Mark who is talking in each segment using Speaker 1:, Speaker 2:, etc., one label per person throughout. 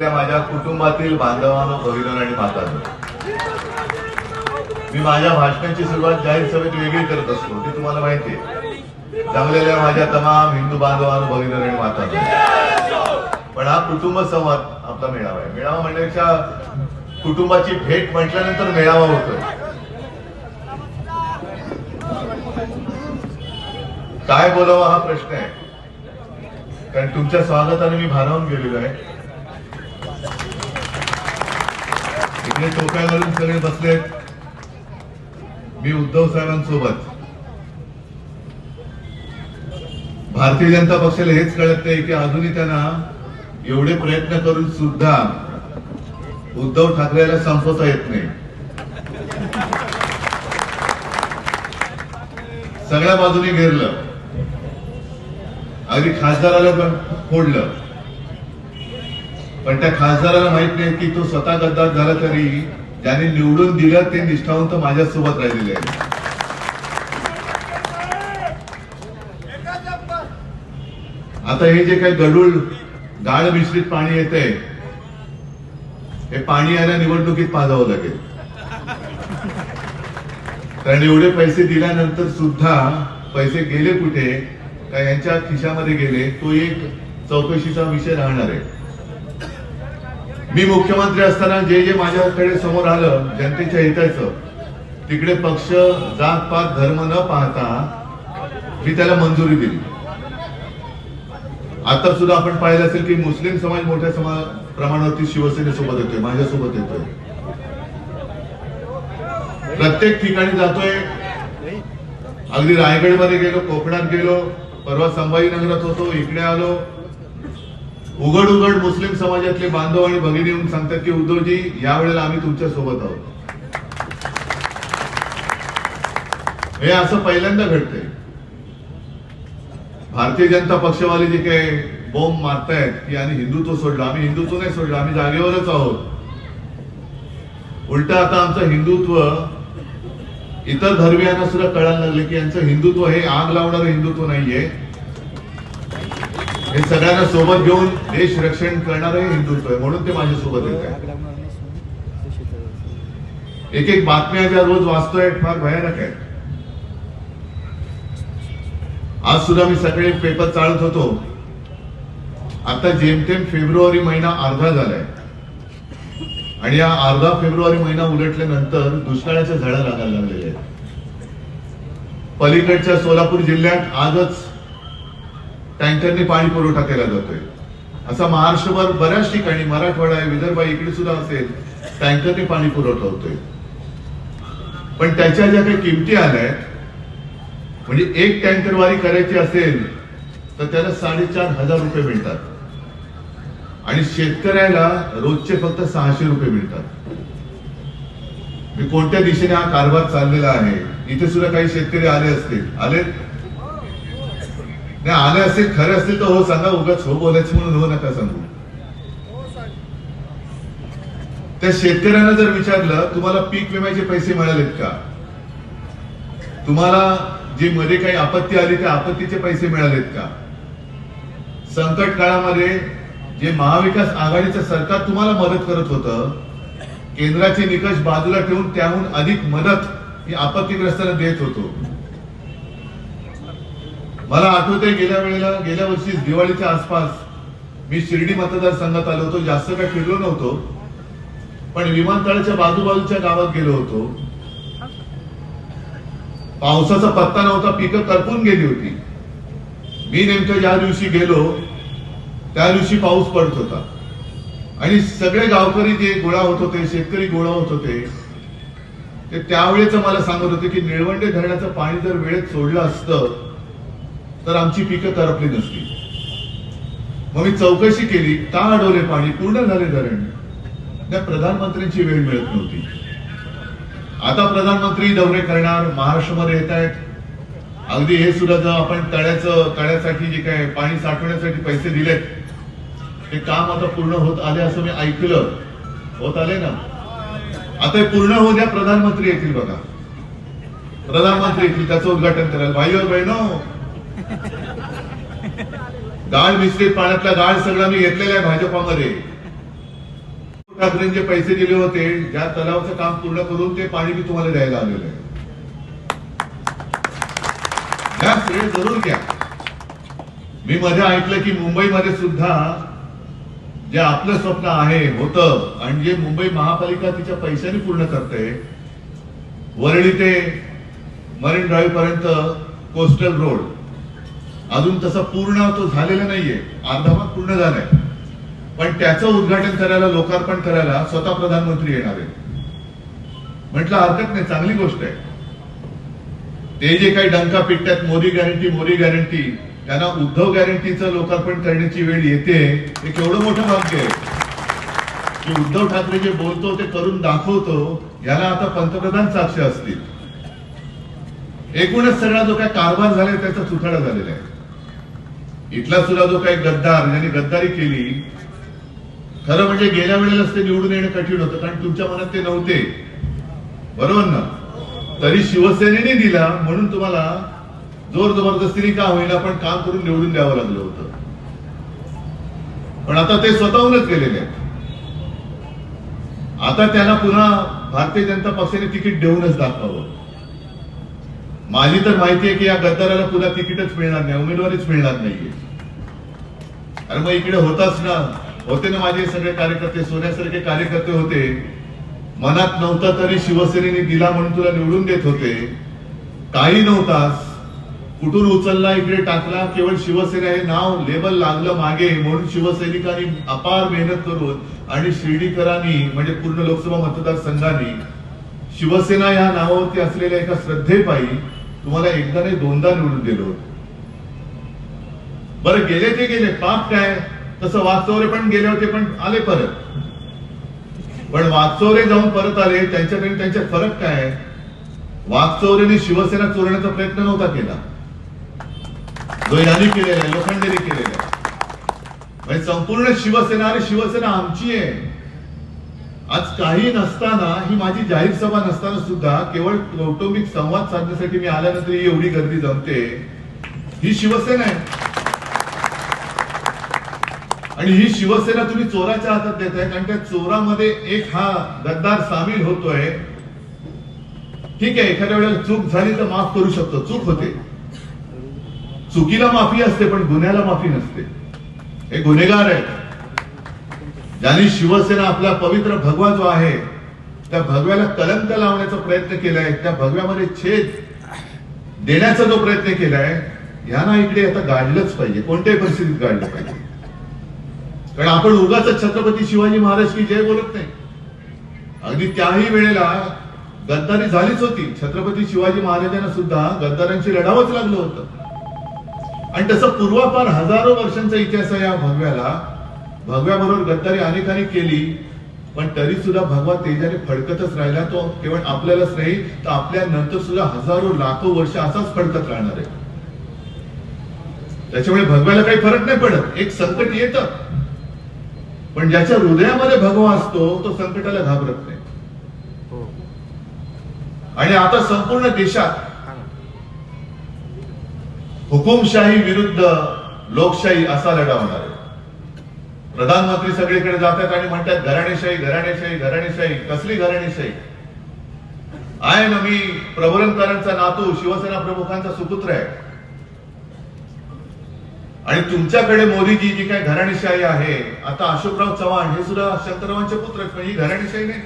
Speaker 1: माझ्या कुटुंबातील बांधवांनो भगिनींनो आणि माता मी माझ्या भाषणाची सुरुवात जाहीर सभेत वेगळी करत असतो ती तुम्हाला माहिती आहे. जमलेल्या माझ्या तमाम हिंदू बांधवांनो भगिनींनो आणि माता पण हा कुटुंब संवाद आपला मेळावा आहे. मेळावा म्हणण्यापेक्षा कुटुंबाची भेट म्हटल्यानंतर मेळावा होतो काय बोलावं हा प्रश्न आहे. कारण तुमच्या स्वागताने मी भारावून गेलेलो आहे. इकडे टोप्या घालून सगळे बसलेत. मी उद्धव साहेबांसोबत भारतीय जनता पक्षाला हेच कळत नाही की अजूनही त्यांना एवढे प्रयत्न करून सुद्धा उद्धव ठाकरेला संपवता येत नाही. सगळ्या बाजूने घेरलं. अगदी खासदाराला पण फोडलं. पण त्या खासदाराला माहीत नाही की तो स्वतः गद्दार झाला तरी ज्याने निवडून दिलं ते निष्ठावंत माझ्यासोबत राहिलेले आहे आता हे जे काही गडूळ गाळ मिश्रित पाणी येते हे पाणी यायला निवडणुकीत पाजावं लागेल. कारण एवढे पैसे दिल्यानंतर सुद्धा पैसे गेले कुठे? का यांच्या खिशामध्ये गेले? तो एक चौकशीचा विषय राहणार आहे. मी मुख्यमंत्री असताना जे जे माझ्याकडे समोर आलं जनतेच्या हिताचं तिकडे पक्ष जात पात धर्म न पाहता मी त्याला मंजुरी दिली. आता सुद्धा आपण पाहिलं असेल की मुस्लिम समाज मोठ्या समा प्रमाणावरती शिवसेनेसोबत येतोय माझ्यासोबत येतोय. प्रत्येक ठिकाणी जातोय. अगदी रायगडमध्ये गेलो कोकणात गेलो परवा संभाजीनगरात होतो इकडे आलो. उघड उघड मुस्लिम समाजातले बांधव आणि भगिनी येऊन सांगतात की उद्धवजी यावेळेला आम्ही तुमच्यासोबत आहोत. हे असं पहिल्यांदा घडतंय. भारतीय जनता पक्षवाले जे काही बोंब मारतायत की आणि हिंदुत्व सोडलं आम्ही हिंदुत्व नाही सोडलं आम्ही जागेवरच आहोत. उलट आता आमचं हिंदुत्व इतर धर्मियांना सुद्धा कळायला लागले की यांचं हिंदुत्व हे आग लावणारं हिंदुत्व नाहीये. हे सगळ्यांना सोबत घेऊन देश रक्षण करणारे हिंदुत्व आहे. म्हणून ते माझ्यासोबत येत आहे. एक एक बातम्या ज्या रोज वाचतोय फार भयानक आहे आज सुद्धा मी सकाळी पेपर चालत होतो. आता जेमतेम फेब्रुवारी महिना अर्धा झालाय. आणि या अर्धा फेब्रुवारी महिना उलटल्यानंतर दुष्काळाच्या झाडं लागायला लागलेल्या आहेत. पलीकडच्या सोलापूर जिल्ह्यात आजच टँकरने पाणी पुरवठा केला जातोय. असा महाराष्ट्रभर बऱ्याच ठिकाणी मराठवाडा आहे विदर्भ इकडे सुद्धा असेल टँकरने पाणी पुरवठा होतोय. पण त्याच्या ज्या काही किमती आल्या म्हणजे एक टँकर वारी करायची असेल तर त्याला साडेचार हजार रुपये मिळतात. आणि शेतकऱ्याला रोजचे फक्त सहाशे रुपये मिळतात. मी कोणत्या दिशेने हा कारभार चाललेला आहे? इथे सुद्धा काही शेतकरी आले असतील. आले नाही आले असतील खरे असतील तर हो सांगा उगाच हो बोलायचं म्हणून हो नका सांगू. त्या शेतकऱ्यांना जर विचारलं तुम्हाला पीक विम्याचे पैसे मिळालेत का? तुम्हाला जी मध्ये काही आपत्ती आली त्या आपत्तीचे पैसे मिळालेत का? संकट काळामध्ये जे महाविकास आघाडीचं सरकार तुम्हाला मदत करत होतं केंद्राचे निकष बाजूला ठेवून त्याहून अधिक मदत मी आपत्तीग्रस्तांना देत होतो. मला आठवते गेल्या वेळेला गेल्या वर्षी दिवाळीच्या आसपास मी शिर्डी मतदारसंघात आलो होतो. जास्त काय फिरलो नव्हतो. पण विमानतळाच्या बाजूबाजूच्या गावात गेलो होतो. पावसाचा पत्ता नव्हता. पिकं करपून गेली होती. मी नेमकं ज्या दिवशी गेलो त्या दिवशी पाऊस पडत होता. आणि सगळे गावकरी जे गोळा होत होते शेतकरी गोळा होत होते ते त्यावेळेच मला सांगत होते की निळवंडे धरणाचं पाणी जर वेळेत सोडलं असतं तर आमची पिकं करपली नसती. मग मी चौकशी केली का अडवले पाणी पूर्ण झाले धरण. त्या प्रधानमंत्र्यांची वेळ मिळत नव्हती. आता प्रधानमंत्री दौरे करणार महाराष्ट्रामध्ये येत आहेत. अगदी हे सुद्धा जर आपण तळ्याचं तळ्यासाठी जे काय पाणी साठवण्यासाठी पैसे दिलेत ते काम आता पूर्ण होत आले असं मी ऐकलं. होत आले ना? आता हे पूर्ण होऊ द्या प्रधानमंत्री येतील बघा. प्रधानमंत्री येतील त्याचं उद्घाटन करायला. भाई बहिणो गाळ मिश्रित पाण्यातला गाळ सगळा मी घेतलेला आहे भाजपामध्ये. ठाकरेंचे पैसे दिले होते ज्या तलावाचं काम पूर्ण करून ते पाणी मी तुम्हाला द्यायला आलेलं आहे. श्रेय जरूर घ्या. मी मध्ये ऐकलं की मुंबईमध्ये सुद्धा जे आपलं स्वप्न आहे होतं आणि जे मुंबई महापालिका तिच्या पैशाने पूर्ण करते वरळी ते मरीन ड्राईव्ह पर्यंत कोस्टल रोड अजून तसा पूर्ण तो झालेला नाहीये. अर्धा भाग पूर्ण झालाय. पण त्याचं उद्घाटन करायला लोकार्पण करायला स्वतः प्रधानमंत्री येणार आहेत. म्हटलं हरकत नाही चांगली गोष्ट आहे. ते जे काही डंका पिटतात मोदी गॅरंटी मोदी गॅरंटी त्यांना उद्धव गॅरंटीचं लोकार्पण करण्याची वेळ येते हे केवढं मोठं भाग्य आहे. की उद्धव ठाकरे जे बोलतो ते करून दाखवतो याला आता पंतप्रधान साक्ष असतील. एकूणच सगळा जो काही कारभार झालाय त्याचा चुथाडा झालेला आहे. इथला सुद्धा जो काही गद्दार ज्यांनी गद्दारी केली खरं म्हणजे गेल्या वेळेलाच ते निवडून येणं कठीण होतं कारण तुमच्या मनात ते नव्हते. बरोबर ना? तरी शिवसेनेने दिला म्हणून तुम्हाला जोर जबरदस्तीने का होईना पण काम करून निवडून द्यावं लागलं होतं. पण आता ते स्वतःहूनच गेलेले आहेत. आता त्यांना पुन्हा भारतीय जनता पक्षाने तिकीट देऊनच दाखवावं. माझी तर माहिती आहे की या गद्दाराला पुन्हा तिकीटच मिळणार नाही उमेदवारीच मिळणार नाहीये. अरे मग इकडे होताच ना. होते ना माझे सगळे कार्यकर्ते सोन्यासारखे कार्यकर्ते होते. मनात नव्हता तरी शिवसेनेने दिला म्हणून तुला निवडून देत होते. काही नव्हतास कुठून उचलला इकडे टाकला केवळ शिवसेना हे नाव लेबल लागलं मागे म्हणून शिवसैनिकांनी अपार मेहनत करून आणि शिर्डीकरांनी म्हणजे पूर्ण लोकसभा मतदारसंघाने शिवसेना या नावावरती असलेल्या एका श्रद्धेपायी तुम्हाला एकदा नाही दोनदा निवडून दिलं होतं. बरं गेले ते गेले पाप काय? तसं वाचवरे पण गेले होते पण आले परत. पण वाचवरे जाऊन परत आले त्यांच्याकडे त्यांच्यात फरक काय? वाघचौरेने शिवसेना चोरण्याचा प्रयत्न नव्हता केला. जो यांनी केलेला आहे लोखंडेने केलेला आहे म्हणजे संपूर्ण शिवसेना आणि शिवसेना आमची आहे. आज काही नसताना ही माझी जाहीर सभा नसताना सुद्धा केवळ कौटुंबिक संवाद साधण्यासाठी मी आल्यानंतर ही एवढी गर्दी जमते. ही शिवसेना आहे. आणि ही शिवसेना तुम्ही चोराच्या हातात देत आहे कारण त्या चोरामध्ये एक हा गद्दार सामील होतोय. ठीक आहे एखाद्या वेळेला चूक झाली तर माफ करू शकतो. चूक होते. चुकीला माफी असते पण गुन्ह्याला माफी नसते. हे गुन्हेगार आहेत. ज्यांनी शिवसेना आपला पवित्र भगवा जो आहे त्या भगव्याला कलंक लावण्याचा प्रयत्न केलाय त्या भगव्यामध्ये छेद देण्याचा जो प्रयत्न केलाय यांना इकडे आता गाडलंच पाहिजे. कोणत्याही परिस्थितीत गाडलं पाहिजे. कारण आपण उगाच छत्रपती शिवाजी महाराज की जय बोलत नाही. अगदी त्याही वेळेला गद्दारी झालीच होती. छत्रपती शिवाजी महाराजांना सुद्धा गद्दारांशी लढावंच लागलं होतं. आणि तसं पूर्वापार हजारो वर्षांचा इतिहास आहे या भगव्याला. भगव्याबरोबर गद्दारी अनेकांनी केली पण तरी सुद्धा भगवा तेजाने फडकतच राहिला. तो केवळ आपल्यालाच नाही तर आपल्या नंतर सुद्धा हजारो लाखो वर्ष असाच फडकत राहणार आहे. त्याच्यामुळे भगव्याला काही फरक नाही पडत. एक संकट येतं. पण ज्याच्या हृदयामध्ये भगवा असतो तो संकटाला घाबरत नाही. आणि आता संपूर्ण देशात हुकुमशाही विरुद्ध लोकशाही असा लढा होणार आहे. प्रधानमंत्री सगळीकडे जातात आणि म्हणतात घराणेशाही घराणेशाही घराणेशाही कसली घराणेशाही आहे ना मी प्रबोधनकारांचा नातू शिवसेना प्रमुखांचा सुपुत्र आहे. आणि तुमच्याकडे मोदीजी जी काय घराणेशाही आहे आता अशोकराव चव्हाण हे सुद्धा शंकररावांचे पुत्र आहेत ही घराणेशाही नाही.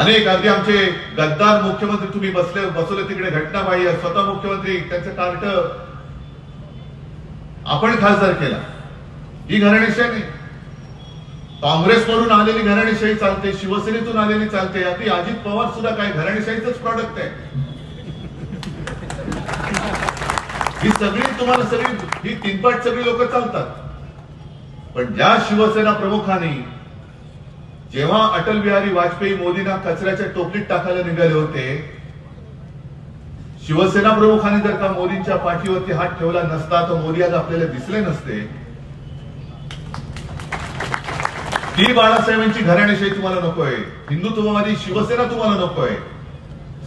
Speaker 1: अनेक अगदी आमचे गद्दार मुख्यमंत्री तुम्ही बसले बसवले तिकडे घटनाबाह्य स्वतः मुख्यमंत्री त्यांचं कार्ट आपण खासदार केला. ही घराणेशाही नाही. आलेली घराणेशाही चालते शिवसेनेतून आलेली चालते. आता अजित पवार सुद्धा काय घराणेशाहीच प्रॉडक्ट आहे. ही सगळी तुम्हाला सगळी ही तीनपाट सगळी लोक चालतात. पण ज्या शिवसेना प्रमुखांनी जेव्हा अटल बिहारी वाजपेयी मोदींना कचऱ्याच्या टोपलीत टाकायला निघाले होते शिवसेना प्रमुखांनी जर का मोदींच्या पाठीवरती हात ठेवला नसता तर मोदी आज आपल्याला दिसले नसते. ती बाळासाहेबांची घराणेशाही तुम्हाला नकोय. हिंदुत्ववादी शिवसेना तुम्हाला नकोय.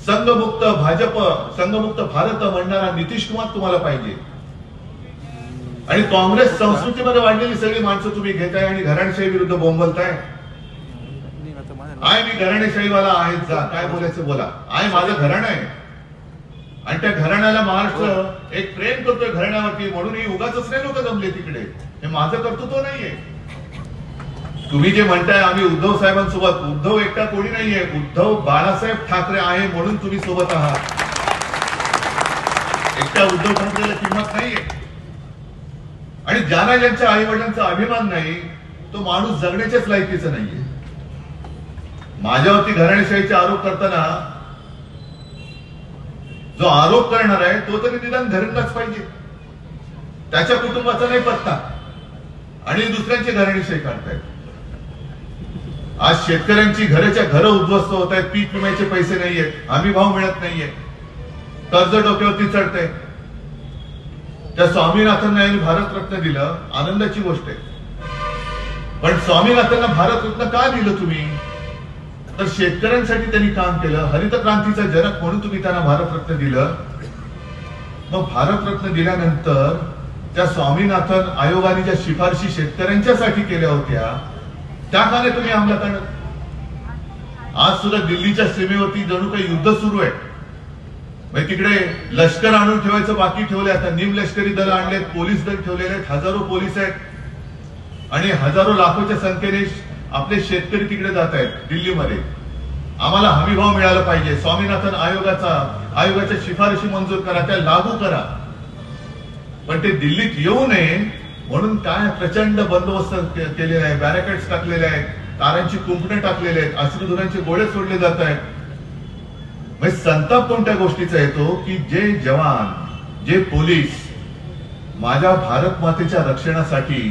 Speaker 1: संघमुक्त भाजप संघमुक्त भारत म्हणणारा नितीश कुमार तुम्हाला पाहिजे. आणि काँग्रेस संस्कृतीमध्ये वाढलेली सगळी माणसं तुम्ही घेताय आणि घराणेशाही विरुद्ध बोंबलताय. आय मी घराणेशाहीवाला आहे जा काय बोलायचं बोला. आय माझं घराणं आहे. आणि त्या घराण्याला महाराष्ट्र एक प्रेम करतोय घराण्यावरती. म्हणून ही उगाच नाही लोक जमले तिकडे. हे माझं कर्तृत्व नाहीये. तुम्ही जे म्हणताय आम्ही उद्धव साहेबांसोबत. उद्धव एकटा कोणी नाहीये. उद्धव बाळासाहेब ठाकरे आहे म्हणून तुम्ही सोबत आहात. एकट्या उद्धव ठाकरेला किंमत नाहीये. आणि ज्यांना ज्यांच्या आई वडिलांचा अभिमान नाही तो माणूस जगण्याच्याच लायकीचा नाहीये. माझ्यावरती घराणेशाहीचे आरोप करताना जो आरोप करणार आहे तो तरी निदान धरणलाच पाहिजे. त्याच्या कुटुंबाचा नाही पत्ता. आणि दुसऱ्यांची घराणेशाही काढतायत. आज शेतकऱ्यांची घराच्या घरं उद्ध्वस्त होत आहेत पीक विम्याचे पैसे नाहीयेत आम्ही भाव मिळत नाहीये कर्ज डोक्यावरती चढतंय. त्या स्वामीनाथांना यांनी भारतरत्न दिलं आनंदाची गोष्ट आहे. पण स्वामीनाथांना भारतरत्न का दिलं तुम्ही? तर शेतकऱ्यांसाठी त्यांनी काम केलं हरित क्रांतीचा जनक म्हणून तुम्ही त्यांना भारतरत्न दिलं. मग भारतरत्न दिल्यानंतर त्या स्वामीनाथन आयोगाने ज्या शिफारशी शेतकऱ्यांच्यासाठी केल्या होत्या त्या का तुम्ही अंमलात आणत आज सुद्धा दिल्लीच्या सीमेवरती जणू काही युद्ध सुरू आहे. म्हणजे तिकडे लष्कर आणून ठेवायचं बाकी ठेवले आता निम लष्करी दल आणलेत पोलीस दल ठेवलेले आहेत हजारो पोलीस आहेत. आणि हजारो लाखोच्या संख्येने आपले शेतकरी तिकडे जात आहेत दिल्लीमध्ये. आम्हाला हमीभाव मिळाला पाहिजे. स्वामीनाथन आयोगाचा आयोगाच्या शिफारशी मंजूर करा त्या लागू करा. पण ते दिल्लीत येऊ नये म्हणून काय प्रचंड बंदोबस्त केलेले केलेला आहे बॅरिकेड्स टाकलेले आहेत तारांची कुंपणे टाकलेले आहेत अश्रुधुरांचे गोळे सोडले जात आहेत. म्हणजे संताप कोणत्या गोष्टीचा येतो की जे जवान जे पोलीस माझ्या भारत मातेच्या रक्षणासाठी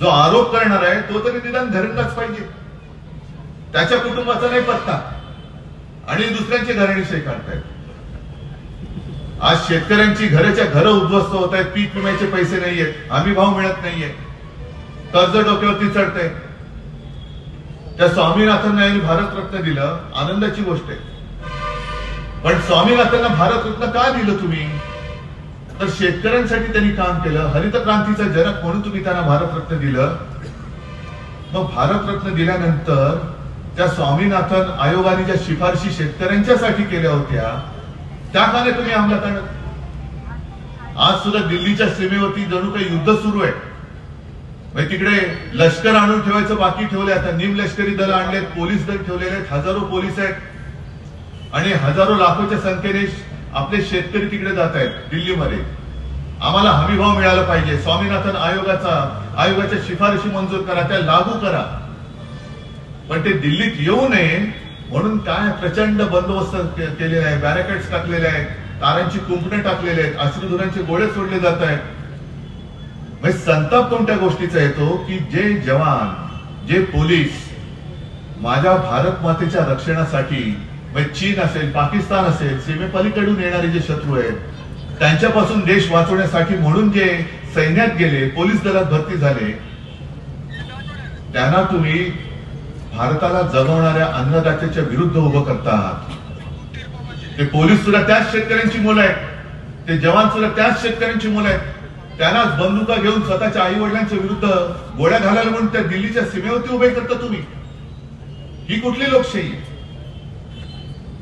Speaker 1: जो आरोप करणार आहे तो तरी निदान धरणलाच पाहिजे. त्याच्या कुटुंबाचा नाही पत्ता. आणि दुसऱ्यांची घराणेशाही काढतायत. आज शेतकऱ्यांची घराच्या घरं उद्ध्वस्त होत आहेत पीक विम्याचे पैसे नाहीयेत हमी भाव मिळत नाहीये कर्ज डोक्यावरती चढतंय. त्या स्वामीनाथांना यांनी भारतरत्न दिलं आनंदाची गोष्ट आहे. पण स्वामीनाथांना भारतरत्न का दिलं तुम्ही? तर शेतकऱ्यांसाठी त्यांनी काम केलं हरित क्रांतीचा जनक म्हणून तुम्ही त्यांना भारतरत्न दिलं. मग भारतरत्न दिल्यानंतर त्या स्वामीनाथन आयोगाने ज्या शिफारशी शेतकऱ्यांच्यासाठी केल्या होत्या त्या काले तुम्ही अंमलात आणत आज सुद्धा दिल्लीच्या सीमेवरती जणू काही युद्ध सुरू आहे. म्हणजे तिकडे लष्कर आणून ठेवायचं बाकी ठेवले आता निम लष्करी दल आणलेत पोलीस दल ठेवलेले आहेत. हजारो पोलीस आहेत. आणि हजारो लाखोच्या संख्येने आपले शेतकरी तिकडे जात आहेत दिल्लीमध्ये. आम्हाला हमीभाव मिळाला पाहिजे. स्वामीनाथन आयोगाचा आयोगाच्या शिफारशी मंजूर करा त्या लागू करा. पण ते दिल्लीत येऊ नये म्हणून काय प्रचंड बंदोबस्त केलेले केलेला आहे बॅरिकेड्स टाकलेले आहेत तारांची कुंपणे टाकलेले आहेत अश्रुधुरांचे गोळे सोडले जात आहेत. म्हणजे संताप कोणत्या गोष्टीचा येतो की जे जवान जे पोलीस माझ्या भारत मातेच्या रक्षणासाठी म्हणजे चीन असेल पाकिस्तान असेल सीमेपलीकडून येणारे जे शत्रू आहेत त्यांच्यापासून देश वाचवण्यासाठी म्हणून जे सैन्यात गेले पोलीस दलात भरती झाले त्यांना तुम्ही भारताला जगवणाऱ्या अन्नदात्याच्या विरुद्ध उभं करता आहात ते पोलीस सुद्धा त्याच शेतकऱ्यांची मुलं आहेत. ते जवान सुद्धा त्याच शेतकऱ्यांची मुलं आहेत. त्यांनाच बंदुका घेऊन स्वतःच्या आई वडिलांच्या विरुद्ध गोळ्या घालायला म्हणून त्या दिल्लीच्या सीमेवरती उभे करता तुम्ही. ही कुठली लोकशाही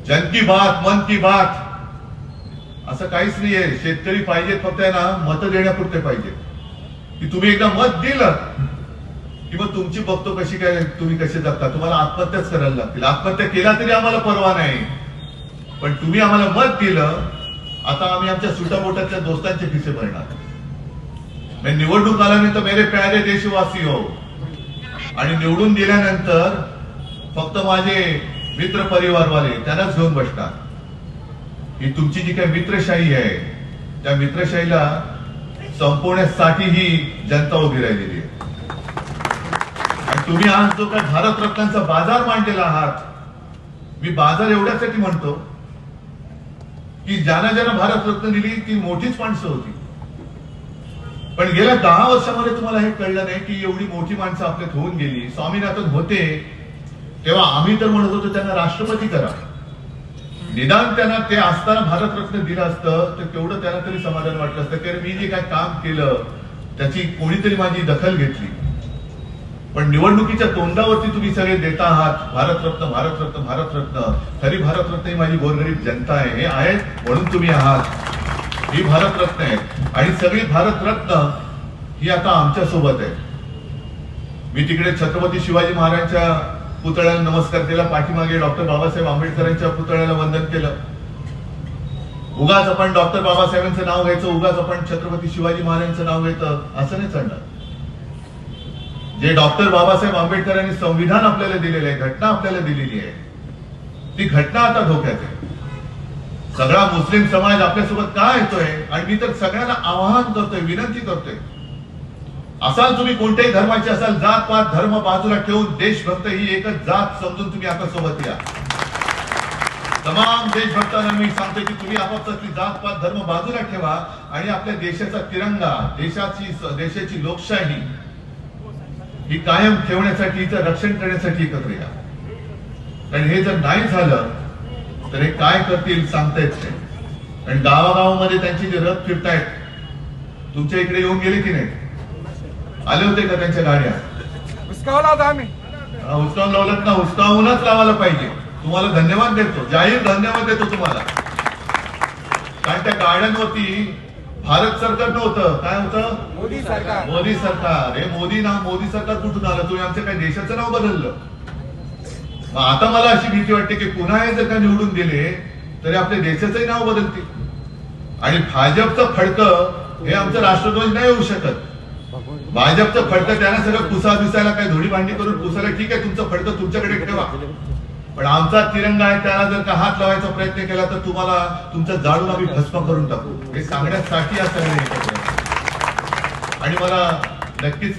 Speaker 1: जन की बात मन की बात. असं काहीच नाहीये. शेतकरी पाहिजेत फक्त आहे ना मत देण्यापुरते पाहिजे की तुम्ही एकदा मत दिलं किंवा तुमची बघतो कशी काय तुम्ही कसे जगता? तुम्हाला आत्महत्याच करायला लागतील. आत्महत्या केला तरी आम्हाला परवा नाही. पण तुम्ही आम्हाला मत दिलं आता आम्ही आमच्या सुटापोटातल्या दोस्तांचे खिसे भरणार. म्हणजे निवडणूक आल्यानंतर मेरे प्यारे देशवासी हो. आणि निवडून दिल्यानंतर फक्त माझे मित्र परिवारवाले त्यांनाच घेऊन बसणार. ही तुमची जी काही मित्रशाही आहे त्या मित्रशाहीला संपवण्यासाठी ही जनता उभी राहिलेली आहे. तुम्ही आज जो काय भारत रत्नांचा बाजार मांडलेला आहात मी बाजार एवढ्यासाठी म्हणतो की ज्यांना ज्यांना भारत रत्न दिली ती मोठीच माणसं होती. पण गेल्या दहा वर्षामध्ये तुम्हाला हे कळलं नाही की एवढी मोठी माणसं आपल्यात होऊन गेली. स्वामीनाथन होते तेव्हा आम्ही तर म्हणत होतो त्यांना राष्ट्रपती करा. निदान त्यांना ते असताना भारतरत्न दिलं असतं तर तेवढं त्यांना तरी समाधान वाटलं असतं. की मी जे काय काम केलं त्याची कोणीतरी माझी दखल घेतली. पण निवडणुकीच्या तोंडावरती तुम्ही सगळे देता आहात. भारतरत्न भारतरत्न भारतरत्न खरी भारतरत्न ही माझी गोरगरीब जनता आहे. हे आहेत म्हणून तुम्ही आहात. ही भारतरत्न आहे आणि सगळी भारतरत्न ही आता आमच्यासोबत आहे मी तिकडे छत्रपती शिवाजी महाराजांच्या पुतळ्याला नमस्कार केला. पाठीमागे डॉक्टर बाबासाहेब आंबेडकरांच्या पुतळ्याला वंदन केलं. उगाच आपण डॉक्टर बाबासाहेबांचं नाव घ्यायचं उगाच आपण छत्रपती शिवाजी महाराजांचं नाव घ्यायचं असं नाही चालणार. जे डॉक्टर बाबासाहेब आंबेडकरांनी संविधान आपल्याला दिलेलं आहे घटना आपल्याला दिलेली आहे ती घटना आता धोक्यात आहे. सगळा मुस्लिम समाज आपल्यासोबत का येतोय? आणि मी तर सगळ्यांना आवाहन करतोय विनंती करतोय. असाल तुम्ही कोणत्याही धर्माचे असाल जात पात धर्म बाजूला ठेवून देशभक्त ही एकच जात समजून तुम्ही आता सोबत या. तमाम देशभक्तांना मी सांगतो की तुम्ही आपापसातली जात पात धर्म बाजूला ठेवा आणि आपल्या देशाचा तिरंगा देशाची देशाची लोकशाही ही कायम ठेवण्यासाठी हिचं रक्षण करण्यासाठी एकत्र या. कारण हे जर नाही झालं तर हे काय करतील सांगता येत नाही. आणि गावागावामध्ये त्यांचे जे रथ फिरतायत तुमच्या इकडे येऊन गेले की नाही? आले होते का त्यांच्या गाड्या?
Speaker 2: हुसकावला आम्ही.
Speaker 1: हुसकावून लावलं ना हुसकावूनच लावायला पाहिजे. तुम्हाला धन्यवाद देतो जाहीर धन्यवाद देतो तुम्हाला. कारण त्या गाड्यांवरती भारत सरकार नव्हतं. काय होतं?
Speaker 2: मोदी सरकार.
Speaker 1: मोदी सरकार. हे मोदी नाव मोदी सरकार कुठून आलं? तुम्ही आमच्या काय देशाचं नाव बदललं. आता मला अशी भीती वाटते की पुन्हा हे जर का निवडून दिले तरी आपल्या देशाचंही नाव बदलतील. आणि भाजपचं फडकं हे आमचं राष्ट्रध्वज नाही होऊ शकत. भाजपचं फडकं त्यांना सगळं पुसा दिसायला काय धुडी भांडी करून पुसायला ठीक आहे तुमचं फडकं तुमच्याकडे ठेवा. पण आमचा तिरंगा आहे त्याला जर का हात लावायचा प्रयत्न केला तर तुम्हाला तुमचं जाळून आम्ही भस्म करून टाकू. हे सांगण्यासाठी असं आणि मला नक्कीच